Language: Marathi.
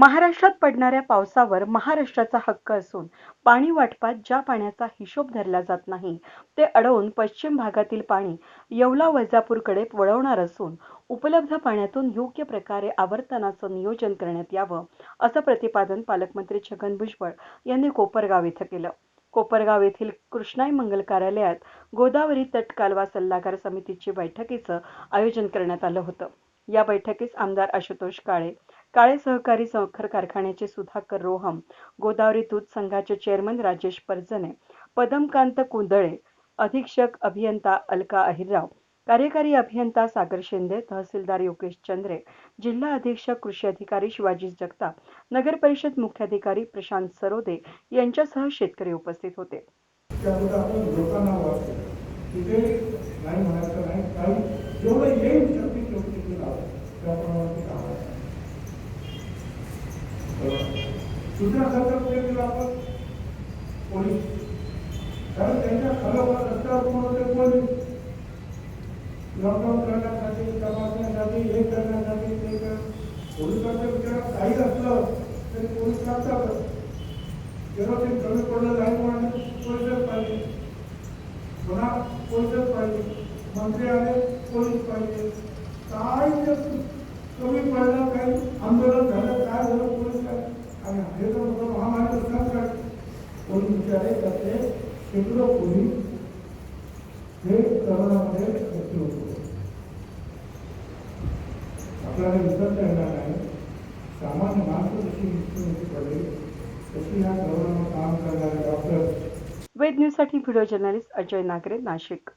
महाराष्ट्रात पडणाऱ्या पावसावर महाराष्ट्राचा हक्क असून पाणी वाटपात ज्या पाण्याचा हिशोब धरला जात नाही ते अडवून पश्चिम भागातील पाणी येवला वैजापूरकडे वळवणार असून उपलब्ध पाण्यातून योग्य प्रकारे आवर्तनाचं नियोजन करण्यात यावं असं प्रतिपादन पालकमंत्री छगन भुजबळ यांनी कोपरगाव इथं केलं. कोपरगाव येथील कृष्णाई मंगल कार्यालयात गोदावरी तट कालवा सल्लागार समितीची बैठकीचं आयोजन करण्यात आलं होतं. या बैठकीस आमदार आशुतोष काळे काळे सहकारी साखर कारखान्याचे सुधाकर रोहम गोदावरी दूध संघाचे चेअरमन राजेश परजने पदमकांत कुंदळे अधीक्षक अभियंता अलका अहिरराव कार्यकारी अभियंता सागर शिंदे तहसीलदार योगेश चंद्रे जिल्हा अधीक्षक कृषी अधिकारी शिवाजी जगताप नगर परिषद मुख्याधिकारी प्रशांत सरोदे यांच्यासह शेतकरी उपस्थित होते. लोकांना नाही म्हणायचं नाही काही जेवढं येईल शक्ती तेवढी तिथे लावा त्याप्रमाणे ते काम आहे. तर दुसऱ्या संकल्पनेला आपण? पोलीस कारण त्यांच्या खरोखर रस्त्यावर कोण होते पोलीस लॉकडाऊन करण्यासाठी तपासण्यासाठी हे करण्यासाठी ते कर. पोलिसांच्या विचारात काही असलं तरी पोलीस लागतातच ते कमी पडलं नाही म्हणून पोलीसच पाहिजे. पुन्हा पोलीसच पाहिजे. मंत्री आले पोलीस पाहिजे. पोलीस विचारे त्याचे शेकडो पोलीस हे करोनामध्ये मृत्यू होतो. आपल्याला विसर करणार नाही सामान्य माणसं जशी मृत्यूमुखी पडली तशी ह्या करोनावर काम करणारे डॉक्टर वेद न्यूजसाठी व्हिडिओ जर्नलिस्ट अजय नागरे नाशिक.